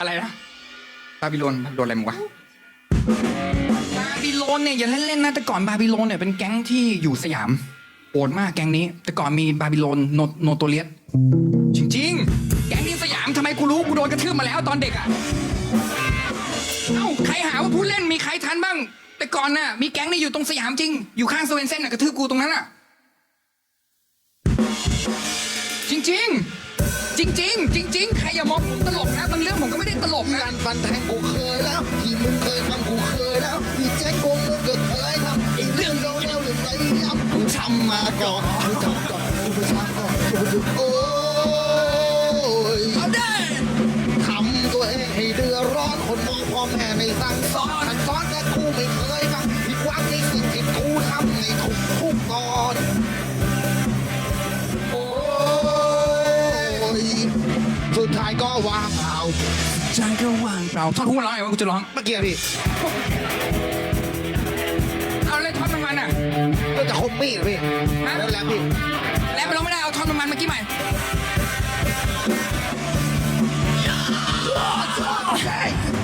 อะไรนะบาบิโลนบาบิโลนอะไรมึงวะบาบิโลนเนี่ยอย่าเล่นๆนะแต่ก่อนบาบิโลนเนี่ยเป็นแก๊งที่อยู่สยามโอดมากแก๊งนี้ แต่ก่อนมีบาบิโลนโนโนโตเลียสจริงๆ แก๊งนี้สยามทำไมกูรู้กูโดนกระทืบมาแล้วตอนเด็กอะเอ้าใครหาว่าผู้เล่นมีใครทันบ้าง แต่ก่อนน่ะมีแก๊งนี่อยู่ตรงสยามจริง อยู่ข้างสเวนเซ่นน่ะกระทืบกูตรงนั้นอะ จริงๆ จริงๆจริงๆใครอย่ามองผมตลกนะบางเรื่องผมก็ไม่ได้ตลกนะการฟันแทงกูเคยแล้วที่มึงเคยทำกูเคยแล้วที่แจ็คโกงมึงก็เคยทำไอ้เรื่องเร็วๆเรื่องไรย้ำกูทำมาก่อนกูทำก่อนกูไปทำก่อนกูไปโอ้ยเอาได้ทำตัวเองให้เดือดร้อนคนมองพ่อแม่ไม่สั่งสอนสั่งสอน สุดท้ายก็ว่างเปล่าใจก็ว่างเปล่าท่อนฮุกมันร้องไงวะกูจะร้องเมื่อกี้อะพี่เอาเลยท่อนมันมันอะ ก็จะคมมีดอะพี่ฮะ แล้วแหล้วพี่แล้วไปร้องไม่ได้เอาท่อนมันมันเมื่อกี้ใหม่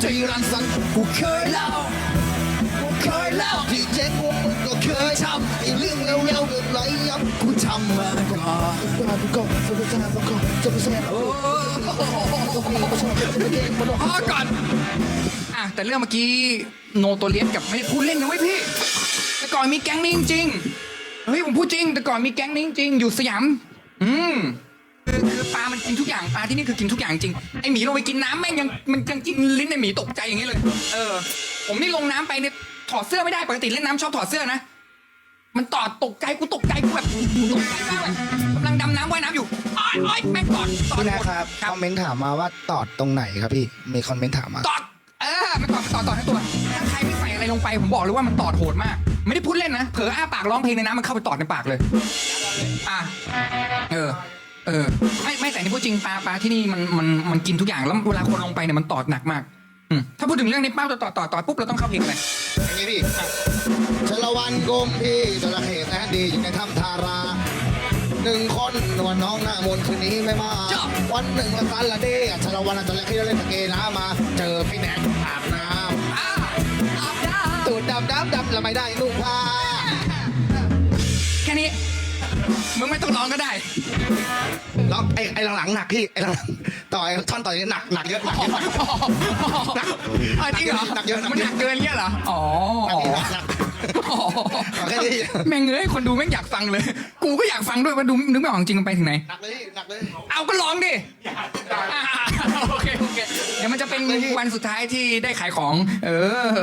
จีรันสันกูเคยเล่ากูเคยเล่าที่เจ๊งกูมึงก็เคยทำไอ้เรื่องเร็วๆเรื่องไรยับกูทำมาก่อน กูก็จะไปทำมาก่อนจะไปแซ่บโอ้ พอก่อน อะ แต่เรื่องเมื่อกี้โนโตเลียสกับไม่พูดเล่นนะเว้ยพี่ แต่ก่อนมีแก๊งนี้จริงๆเฮ้ยผมพูดจริง แต่ก่อนมีแก๊งนี้จริงๆอยู่สยาม อืมคือคือปลา มันกินทุกอย่าง ปลาที่นี่คือกินทุกอย่างจริง ไอหมีลงไปกินน้ำแม่งยังมันยังกินลิ้นไอหมีตกใจอย่างนี้เลย เออ ผมนี่ลงน้ำไปเนี่ยถอดเสื้อไม่ได้ปกติเล่นน้ำชอบถอดเสื้อนะ มันตอดตกใจกูตกใจกูแบบตกใจมากเลยกำลังดำน้ำว่ายน้ำอยู่อ้อยอ้อยแม่งตอดตอดพี่หแม่มดครับครัคบ อมเมนต์ถามมาว่าตอดตรงไหนครับพี่มีคอมเมนต์ถามมา ตอด เออมันตอดตอดตอดทั้งตัวถ้าใครไม่ใส่อะไรลงไป ผมบอกเลยว่ามันตอดโหดมาก ไม่ได้พูดเล่นนะ เผลออ้าปากร้องเพลงในน้ำมันเข้าไปตอดในปากเลย อะ เออ เออ ไม่ไม่แต่นี่พูดจริงปลาปลาที่นี่มันมันมันกินทุกอย่างแล้วเวลาคนลงไปเนี่ยมันตอดหนักมากอืมถ้าพูดถึงเรื่องนี้ป้าตอดตอดตอดตอดปุ๊บเราต้องเข้าเพลงเลย อย่างนี้พี่ชลวันกรมพี่จระเข้แสนดีอยู่ในถ้ำทารา หนึ่งคนวันน้องหน้ามนต์คืนนี้ไม่มาจ๊ะวันหนึ่งละสันละเดย์ชลวันจระเข้เล่นสเกน้ำมา เจอพี่แนกอาบน้อ่าอาบน้ำตูดดำดำดำแล้วไม่ได้นุ่งผ้าำแค่นี้ มึงไม่ต้องร้องก็ได้ แล้วไอ้ไอ้หลังๆหนักพี่ไอ้หลังๆต่อยท่อนต่อยนี่หนักหนักเยอะหนักเยอะหนักเยอะอะจริงเหรอ หนักเยอะหนักเยอะมันหนักเกินเงี้ยเหรอ อ๋อ หนัก แม่งเอ้ยคนดูแม่งอยากฟังเลย กูก็อยากฟังด้วยว่าดูนึกไม่ออกจริงมันไปถึงไหน หนักเลยหนักเลย เอาก็ร้องดิอ่าโอเคโอเคเดี๋ยวมันจะเป็นวันสุดท้ายที่ได้ขายของ เออ